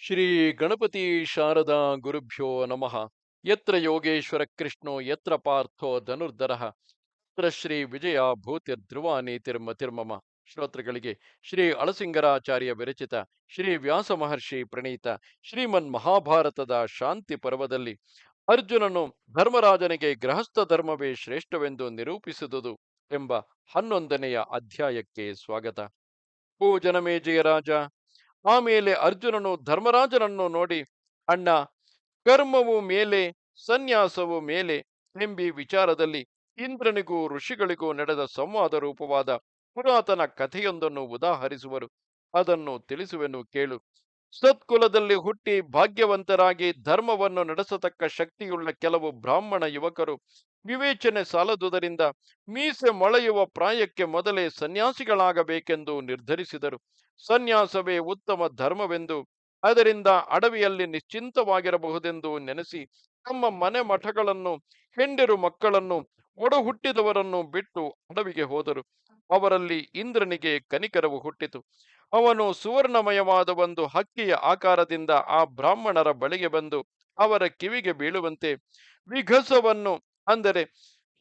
ಶ್ರೀ ಗಣಪತಿ ಶಾರದಾ ಗುರುಭ್ಯೋ ನಮಃ. ಯತ್ರ ಯೋಗೇಶ್ವರ ಕೃಷ್ಣೋ, ಯತ್ರ ಪಾರ್ಥೋ ಧನುರ್ಧರ. ಯತ್ರ ಶ್ರೀ ವಿಜಯ ಭೂತಿರ್ಧ್ರುವ ನೀತಿರ್ಮತಿರ್ಮಮ ಶ್ರೋತೃಗಳಿಗೆ ಶ್ರೀ ಅಳಸಿಂಗರಾಚಾರ್ಯ ವಿರಚಿತ, ಶ್ರೀ ವ್ಯಾಸ ಮಹರ್ಷಿ ಪ್ರಣೀತ, ಶ್ರೀಮನ್ ಮಹಾಭಾರತದ ಶಾಂತಿ ಪರ್ವದಲ್ಲಿ ಅರ್ಜುನನು ಧರ್ಮರಾಜನಿಗೆ ಗೃಹಸ್ಥ ಧರ್ಮವೇ ಶ್ರೇಷ್ಠವೆಂದು ನಿರೂಪಿಸಿದುದು ಎಂಬ ಹನ್ನೊಂದನೆಯ ಅಧ್ಯಾಯಕ್ಕೆ ಸ್ವಾಗತ. ಓ ಜನಮೇಜಯ ರಾಜ. ಆಮೇಲೆ ಅರ್ಜುನನು ಧರ್ಮರಾಜನನ್ನು ನೋಡಿ, ಅಣ್ಣ, ಕರ್ಮವು ಮೇಲೆ, ಸನ್ಯಾಸವು ಮೇಲೆ ಎಂಬಿ ವಿಚಾರದಲ್ಲಿ ಇಂದ್ರನಿಗೂ ಋಷಿಗಳಿಗೂ ನಡೆದ ಸಂವಾದ ರೂಪವಾದ ಪುರಾತನ ಕಥೆಯೊಂದನ್ನು ಉದಾಹರಿಸುವರು. ಅದನ್ನು ತಿಳಿಸುವೆನು ಕೇಳು. ಸತ್ಕುಲದಲ್ಲಿ ಹುಟ್ಟಿ ಭಾಗ್ಯವಂತರಾಗಿ ಧರ್ಮವನ್ನು ನಡೆಸತಕ್ಕ ಶಕ್ತಿಯುಳ್ಳ ಕೆಲವು ಬ್ರಾಹ್ಮಣ ಯುವಕರು ವಿವೇಚನೆ ಸಾಲದುದರಿಂದ ಮೀಸೆ ಮೊಳೆಯುವ ಪ್ರಾಯಕ್ಕೆ ಮೊದಲೇ ಸನ್ಯಾಸಿಗಳಾಗಬೇಕೆಂದು ನಿರ್ಧರಿಸಿದರು. ಸನ್ಯಾಸವೇ ಉತ್ತಮ ಧರ್ಮವೆಂದು ಅದರಿಂದ ಅಡವಿಯಲ್ಲಿ ನಿಶ್ಚಿಂತವಾಗಿರಬಹುದೆಂದು ನೆನೆಸಿ ತಮ್ಮ ಮನೆ ಮಠಗಳನ್ನು ಹೆಂಡಿರು ಮಕ್ಕಳನ್ನು ಒಡ ಹುಟ್ಟಿದವರನ್ನು ಬಿಟ್ಟು ಅಡವಿಗೆ ಹೋದರು. ಅವರಲ್ಲಿ ಇಂದ್ರನಿಗೆ ಕನಿಕರವು ಹುಟ್ಟಿತು. ಅವನು ಸುವರ್ಣಮಯವಾದ ಒಂದು ಹಕ್ಕಿಯ ಆಕಾರದಿಂದ ಆ ಬ್ರಾಹ್ಮಣರ ಬಳಿಗೆ ಬಂದು ಅವರ ಕಿವಿಗೆ ಬೀಳುವಂತೆ ವಿಘಸವನ್ನು, ಅಂದರೆ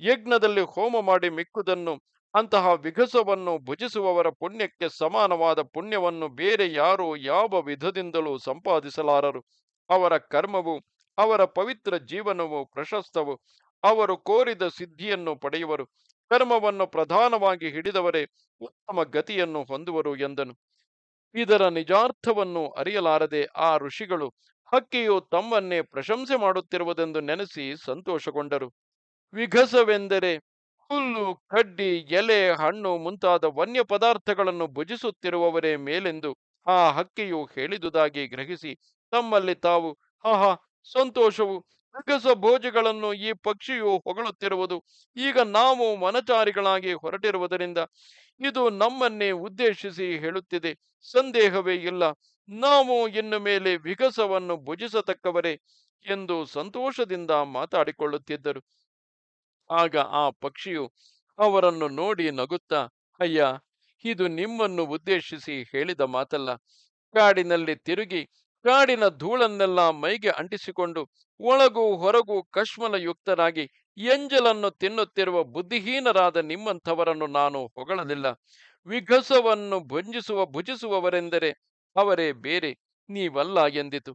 ಯಜ್ಞದಲ್ಲಿ ಹೋಮ ಮಾಡಿ ಮಿಕ್ಕುದನ್ನು, ಅಂತಹ ವಿಘಸವನ್ನು ಭುಜಿಸುವವರ ಪುಣ್ಯಕ್ಕೆ ಸಮಾನವಾದ ಪುಣ್ಯವನ್ನು ಬೇರೆ ಯಾರು ಯಾವ ವಿಧದಿಂದಲೂ ಸಂಪಾದಿಸಲಾರರು. ಅವರ ಕರ್ಮವು, ಅವರ ಪವಿತ್ರ ಜೀವನವು ಪ್ರಶಸ್ತವು. ಅವರು ಕೋರಿದ ಸಿದ್ಧಿಯನ್ನು ಪಡೆಯುವರು. ಕರ್ಮವನ್ನು ಪ್ರಧಾನವಾಗಿ ಹಿಡಿದವರೇ ಉತ್ತಮ ಗತಿಯನ್ನು ಹೊಂದುವರು ಎಂದನು. ಇದರ ನಿಜಾರ್ಥವನ್ನು ಅರಿಯಲಾರದೆ ಆ ಋಷಿಗಳು ಹಕ್ಕಿಯು ತಮ್ಮನ್ನೇ ಪ್ರಶಂಸೆ ಮಾಡುತ್ತಿರುವುದೆಂದು ನೆನೆಸಿ ಸಂತೋಷಗೊಂಡರು. ವಿಘಸವೆಂದರೆ ಹುಲ್ಲು, ಕಡ್ಡಿ, ಎಲೆ, ಹಣ್ಣು ಮುಂತಾದ ವನ್ಯ ಪದಾರ್ಥಗಳನ್ನು ಭುಜಿಸುತ್ತಿರುವವರೇ ಮೇಲೆಂದು ಆ ಹಕ್ಕಿಯು ಹೇಳಿದುದಾಗಿ ಗ್ರಹಿಸಿ ತಮ್ಮಲ್ಲಿ ತಾವು, ಆಹಾ, ಸಂತೋಷವು ವಿಗಸ ಭೋಜಗಳನ್ನು ಈ ಪಕ್ಷಿಯು ಹೊಗಳುತ್ತಿರುವುದು ಈಗ ನಾವು ಮನಚಾರಿಗಳಾಗಿ ಹೊರಟಿರುವುದರಿಂದ ಇದು ನಮ್ಮನ್ನೇ ಉದ್ದೇಶಿಸಿ ಹೇಳುತ್ತಿದೆ. ಸಂದೇಹವೇ ಇಲ್ಲ. ನಾವು ಇನ್ನು ಮೇಲೆ ವಿಗಸವನ್ನು ಭುಜಿಸತಕ್ಕವರೇ ಎಂದು ಸಂತೋಷದಿಂದ ಮಾತಾಡಿಕೊಳ್ಳುತ್ತಿದ್ದರು. ಆಗ ಆ ಪಕ್ಷಿಯು ಅವರನ್ನು ನೋಡಿ ನಗುತ್ತಾ, ಅಯ್ಯ, ಇದು ನಿಮ್ಮನ್ನು ಉದ್ದೇಶಿಸಿ ಹೇಳಿದ ಮಾತಲ್ಲ. ಕಾಡಿನಲ್ಲಿ ತಿರುಗಿ ಕಾಡಿನ ಧೂಳನ್ನೆಲ್ಲ ಮೈಗೆ ಅಂಟಿಸಿಕೊಂಡು ಒಳಗೂ ಹೊರಗೂ ಕಶ್ಮಲಯುಕ್ತರಾಗಿ ಎಂಜಲನ್ನು ತಿನ್ನುತ್ತಿರುವ ಬುದ್ಧಿಹೀನರಾದ ನಿಮ್ಮಂಥವರನ್ನು ನಾನು ಹೊಗಳಲಿಲ್ಲ. ವಿಘಸವನ್ನು ಭುಂಜಿಸುವ ಭುಜಿಸುವವರೆಂದರೆ ಅವರೇ ಬೇರೆ, ನೀವಲ್ಲ ಎಂದಿತು.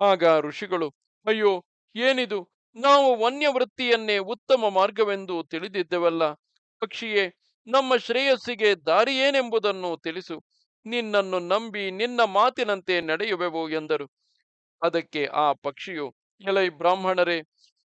ಆಗ ಋಷಿಗಳು, ಅಯ್ಯೋ, ಏನಿದು? ನಾವು ವನ್ಯವೃತ್ತಿಯನ್ನೇ ಉತ್ತಮ ಮಾರ್ಗವೆಂದು ತಿಳಿದಿದ್ದೆವಲ್ಲ? ಪಕ್ಷಿಯೇ, ನಮ್ಮ ಶ್ರೇಯಸ್ಸಿಗೆ ದಾರಿಯೇನೆಂಬುದನ್ನು ತಿಳಿಸು. ನಿನ್ನನ್ನು ನಂಬಿ ನಿನ್ನ ಮಾತಿನಂತೆ ನಡೆಯುವೆವು ಎಂದರು. ಅದಕ್ಕೆ ಆ ಪಕ್ಷಿಯು, ಎಲೈ ಬ್ರಾಹ್ಮಣರೇ,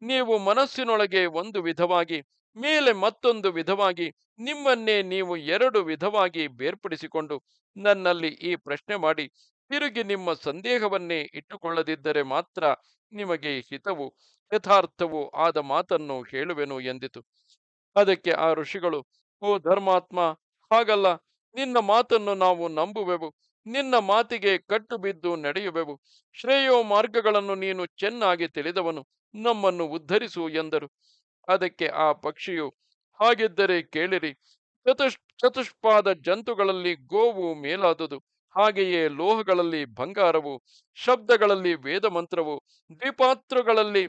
ನೀವು ಮನಸ್ಸಿನೊಳಗೆ ಒಂದು ವಿಧವಾಗಿ, ಮೇಲೆ ಮತ್ತೊಂದು ವಿಧವಾಗಿ, ನಿಮ್ಮನ್ನೇ ನೀವು ಎರಡು ವಿಧವಾಗಿ ಬೇರ್ಪಡಿಸಿಕೊಂಡು ನನ್ನಲ್ಲಿ ಈ ಪ್ರಶ್ನೆ ಮಾಡಿ, ತಿರುಗಿ ನಿಮ್ಮ ಸಂದೇಹವನ್ನೇ ಇಟ್ಟುಕೊಳ್ಳದಿದ್ದರೆ ಮಾತ್ರ ನಿಮಗೆ ಹಿತವು ಯಥಾರ್ಥವು ಆದ ಮಾತನ್ನು ಹೇಳುವೆನು ಎಂದಿತು. ಅದಕ್ಕೆ ಆ ಋಷಿಗಳು, ಓ ಧರ್ಮಾತ್ಮ, ಹಾಗಲ್ಲ ನಿನ್ನ ಮಾತನ್ನು ನಾವು ನಂಬುವೆವು. ನಿನ್ನ ಮಾತಿಗೆ ಕಟ್ಟು ಬಿದ್ದು ನಡೆಯುವೆವು. ಶ್ರೇಯೋ ಮಾರ್ಗಗಳನ್ನು ನೀನು ಚೆನ್ನಾಗಿ ತಿಳಿದವನು. ನಮ್ಮನ್ನು ಉದ್ಧರಿಸು ಎಂದರು. ಅದಕ್ಕೆ ಆ ಪಕ್ಷಿಯು, ಹಾಗಿದ್ದರೆ ಕೇಳಿರಿ. ಚತುಷ್, ಚತುಷ್ಪಾದ ಜಂತುಗಳಲ್ಲಿ ಗೋವು ಮೇಲಾದುದು. ಹಾಗೆಯೇ ಲೋಹಗಳಲ್ಲಿ ಬಂಗಾರವು, ಶಬ್ದಗಳಲ್ಲಿ ವೇದ ಮಂತ್ರವು ದ್ವಿಪಾತ್ರಗಳಲ್ಲಿ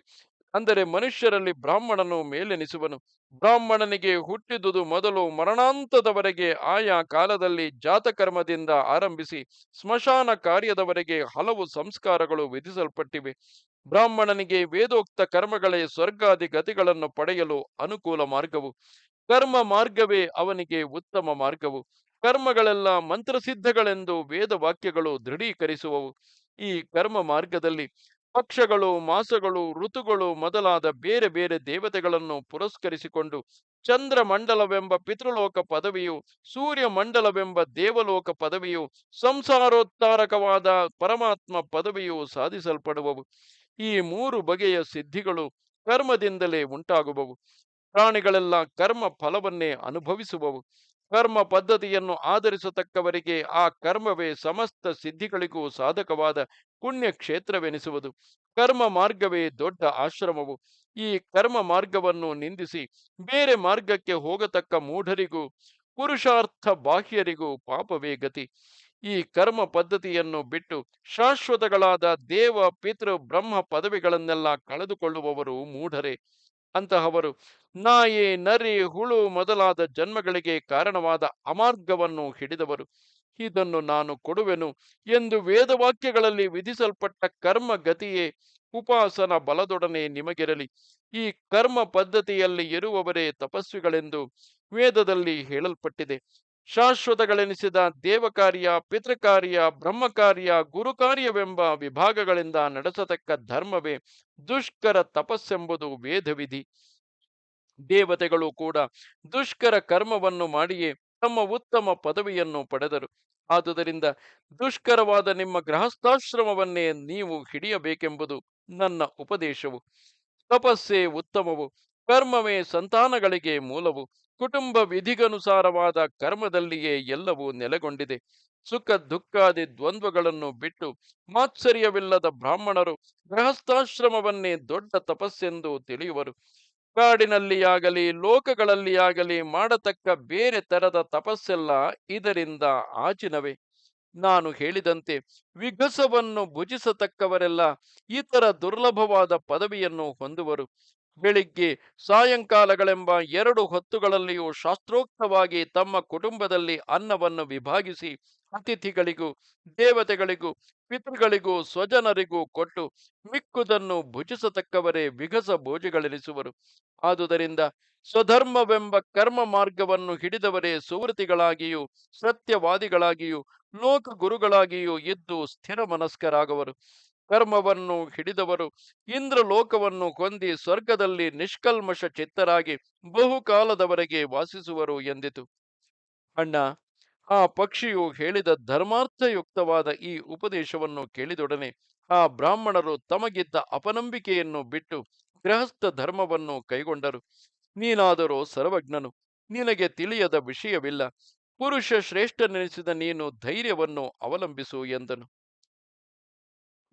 ಅಂದರೆ ಮನುಷ್ಯರಲ್ಲಿ ಬ್ರಾಹ್ಮಣನು ಮೇಲೆನಿಸುವನು. ಬ್ರಾಹ್ಮಣನಿಗೆ ಹುಟ್ಟಿದುದು ಮೊದಲು ಮರಣಾಂತದವರೆಗೆ ಆಯಾ ಕಾಲದಲ್ಲಿ ಜಾತಕರ್ಮದಿಂದ ಆರಂಭಿಸಿ ಸ್ಮಶಾನ ಕಾರ್ಯದವರೆಗೆ ಹಲವು ಸಂಸ್ಕಾರಗಳು ವಿಧಿಸಲ್ಪಟ್ಟಿವೆ. ಬ್ರಾಹ್ಮಣನಿಗೆ ವೇದೋಕ್ತ ಕರ್ಮಗಳೇ ಸ್ವರ್ಗಾದಿ ಗತಿಗಳನ್ನು ಪಡೆಯಲು ಅನುಕೂಲ ಮಾರ್ಗವು. ಕರ್ಮ ಮಾರ್ಗವೇ ಅವನಿಗೆ ಉತ್ತಮ ಮಾರ್ಗವು. ಕರ್ಮಗಳೆಲ್ಲ ಮಂತ್ರಸಿದ್ಧಗಳೆಂದು ವೇದ ವಾಕ್ಯಗಳು ದೃಢೀಕರಿಸುವವು. ಈ ಕರ್ಮ ಮಾರ್ಗದಲ್ಲಿ ಪಕ್ಷಗಳು, ಮಾಸಗಳು, ಋತುಗಳು ಮೊದಲಾದ ಬೇರೆ ಬೇರೆ ದೇವತೆಗಳನ್ನು ಪುರಸ್ಕರಿಸಿಕೊಂಡು ಚಂದ್ರಮಂಡಲವೆಂಬ ಪಿತೃಲೋಕ ಪದವಿಯು, ಸೂರ್ಯಮಂಡಲವೆಂಬ ದೇವಲೋಕ ಪದವಿಯು, ಸಂಸಾರೋತ್ತಾರಕವಾದ ಪರಮಾತ್ಮ ಪದವಿಯು ಸಾಧಿಸಲ್ಪಡುವವು. ಈ ಮೂರು ಬಗೆಯ ಸಿದ್ಧಿಗಳು ಕರ್ಮದಿಂದಲೇ ಉಂಟಾಗುವವು. ಪ್ರಾಣಿಗಳೆಲ್ಲ ಕರ್ಮ ಫಲವನ್ನೇ ಅನುಭವಿಸುವವು. ಕರ್ಮ ಪದ್ಧತಿಯನ್ನು ಆಧರಿಸತಕ್ಕವರಿಗೆ ಆ ಕರ್ಮವೇ ಸಮಸ್ತ ಸಿದ್ಧಿಗಳಿಗೂ ಸಾಧಕವಾದ ಪುಣ್ಯ ಕ್ಷೇತ್ರವೆನಿಸುವುದು ಕರ್ಮ ಮಾರ್ಗವೇ ದೊಡ್ಡ ಆಶ್ರಮವು. ಈ ಕರ್ಮ ಮಾರ್ಗವನ್ನು ನಿಂದಿಸಿ ಬೇರೆ ಮಾರ್ಗಕ್ಕೆ ಹೋಗತಕ್ಕ ಮೂಢರಿಗೂ, ಪುರುಷಾರ್ಥ ಬಾಹ್ಯರಿಗೂ ಪಾಪವೇ ಗತಿ. ಈ ಕರ್ಮ ಪದ್ಧತಿಯನ್ನು ಬಿಟ್ಟು ಶಾಶ್ವತಗಳಾದ ದೇವ, ಪಿತೃ, ಬ್ರಹ್ಮ ಪದವಿಗಳನ್ನೆಲ್ಲ ಕಳೆದುಕೊಳ್ಳುವವರು ಮೂಢರೇ. ಅಂತಹವರು, ನಾಯಿ, ನರಿ, ಹುಳು ಮೊದಲಾದ ಜನ್ಮಗಳಿಗೆ ಕಾರಣವಾದ ಅಮಾರ್ಗವನ್ನು ಹಿಡಿದವರು. ಇದನ್ನು ನಾನು ಕೊಡುವೆನು ಎಂದು ವೇದವಾಕ್ಯಗಳಲ್ಲಿ ವಿಧಿಸಲ್ಪಟ್ಟ ಕರ್ಮ ಗತಿಯೇ ಉಪಾಸನ ಬಲದೊಡನೆ ನಿಮಗಿರಲಿ. ಈ ಕರ್ಮ ಪದ್ಧತಿಯಲ್ಲಿ ಇರುವವರೇ ತಪಸ್ವಿಗಳೆಂದು ವೇದದಲ್ಲಿ ಹೇಳಲ್ಪಟ್ಟಿದೆ. ಶಾಶ್ವತಗಳೆನಿಸಿದ ದೇವಕಾರ್ಯ, ಪಿತೃಕಾರ್ಯ, ಬ್ರಹ್ಮಕಾರ್ಯ, ಗುರುಕಾರ್ಯವೆಂಬ ವಿಭಾಗಗಳಿಂದ ನಡೆಸತಕ್ಕ ಧರ್ಮವೇ ದುಷ್ಕರ ತಪಸ್ಸೆಂಬುದು ವೇದವಿಧಿ. ದೇವತೆಗಳು ಕೂಡ ದುಷ್ಕರ ಕರ್ಮವನ್ನು ಮಾಡಿಯೇ ತಮ್ಮ ಉತ್ತಮ ಪದವಿಯನ್ನು ಪಡೆದರು. ಆದುದರಿಂದ ದುಷ್ಕರವಾದ ನಿಮ್ಮ ಗೃಹಸ್ಥಾಶ್ರಮವನ್ನೇ ನೀವು ಹಿಡಿಯಬೇಕೆಂಬುದು ನನ್ನ ಉಪದೇಶವು. ತಪಸ್ಸೇ ಉತ್ತಮವು, ಕರ್ಮವೇ ಸಂತಾನಗಳಿಗೆ ಮೂಲವು. ಕುಟುಂಬ ವಿಧಿಗನುಸಾರವಾದ ಕರ್ಮದಲ್ಲಿಯೇ ಎಲ್ಲವೂ ನೆಲೆಗೊಂಡಿದೆ. ಸುಖ, ದುಃಖಾದಿ ದ್ವಂದ್ವಗಳನ್ನು ಬಿಟ್ಟು ಮಾತ್ಸರ್ಯವಿಲ್ಲದ ಬ್ರಾಹ್ಮಣರು ಗೃಹಸ್ಥಾಶ್ರಮವನ್ನೇ ದೊಡ್ಡ ತಪಸ್ಸೆಂದು ತಿಳಿಯುವರು. ಕಾಡಿನಲ್ಲಿಯಾಗಲಿ, ಲೋಕಗಳಲ್ಲಿಯಾಗಲಿ ಮಾಡತಕ್ಕ ಬೇರೆ ತರದ ತಪಸ್ಸೆಲ್ಲ ಇದರಿಂದ ಆಚಿನವೇ. ನಾನು ಹೇಳಿದಂತೆ ವಿಗಸವನ್ನು ಭುಜಿಸತಕ್ಕವರೆಲ್ಲ ಇತರ ದುರ್ಲಭವಾದ ಪದವಿಯನ್ನು ಹೊಂದುವರು. ಬೆಳಿಗ್ಗೆ ಸಾಯಂಕಾಲಗಳೆಂಬ ಎರಡು ಹೊತ್ತುಗಳಲ್ಲಿಯೂ ಶಾಸ್ತ್ರೋಕ್ತವಾಗಿ ತಮ್ಮ ಕುಟುಂಬದಲ್ಲಿ ಅನ್ನವನ್ನು ವಿಭಾಗಿಸಿ ಅತಿಥಿಗಳಿಗೂ, ದೇವತೆಗಳಿಗೂ, ಪಿತೃಗಳಿಗೂ, ಸ್ವಜನರಿಗೂ ಕೊಟ್ಟು ಮಿಕ್ಕುದನ್ನು ಭುಜಿಸತಕ್ಕವರೇ ವಿಗಸ ಭೋಜಿಗಳೆನಿಸುವರು. ಆದುದರಿಂದ ಸ್ವಧರ್ಮವೆಂಬ ಕರ್ಮ ಮಾರ್ಗವನ್ನು ಹಿಡಿದವರೇ ಸುವೃತಿಗಳಾಗಿಯೂ, ಸತ್ಯವಾದಿಗಳಾಗಿಯೂ ಲೋಕ ಗುರುಗಳಾಗಿಯೂ ಇದ್ದು ಸ್ಥಿರ ಮನಸ್ಕರಾಗುವರು ಕರ್ಮವನ್ನು ಹಿಡಿದವರು ಇಂದ್ರ ಲೋಕವನ್ನು ಹೊಂದಿ ಸ್ವರ್ಗದಲ್ಲಿ ನಿಷ್ಕಲ್ಮಶ ಚಿತ್ತರಾಗಿ ಬಹುಕಾಲದವರೆಗೆ ವಾಸಿಸುವರು ಎಂದಿತು. ಅಣ್ಣ, ಆ ಪಕ್ಷಿಯು ಹೇಳಿದ ಧರ್ಮಾರ್ಥಯುಕ್ತವಾದ ಈ ಉಪದೇಶವನ್ನು ಕೇಳಿದೊಡನೆ ಆ ಬ್ರಾಹ್ಮಣರು ತಮಗಿದ್ದ ಅಪನಂಬಿಕೆಯನ್ನು ಬಿಟ್ಟು ಗೃಹಸ್ಥ ಧರ್ಮವನ್ನು ಕೈಗೊಂಡರು. ನೀನಾದರೂ ಸರ್ವಜ್ಞನು, ನಿನಗೆ ತಿಳಿಯದ ವಿಷಯವಿಲ್ಲ. ಪುರುಷ ಶ್ರೇಷ್ಠನೆನಿಸಿದ ನೀನು ಧೈರ್ಯವನ್ನು ಅವಲಂಬಿಸು ಎಂದನು.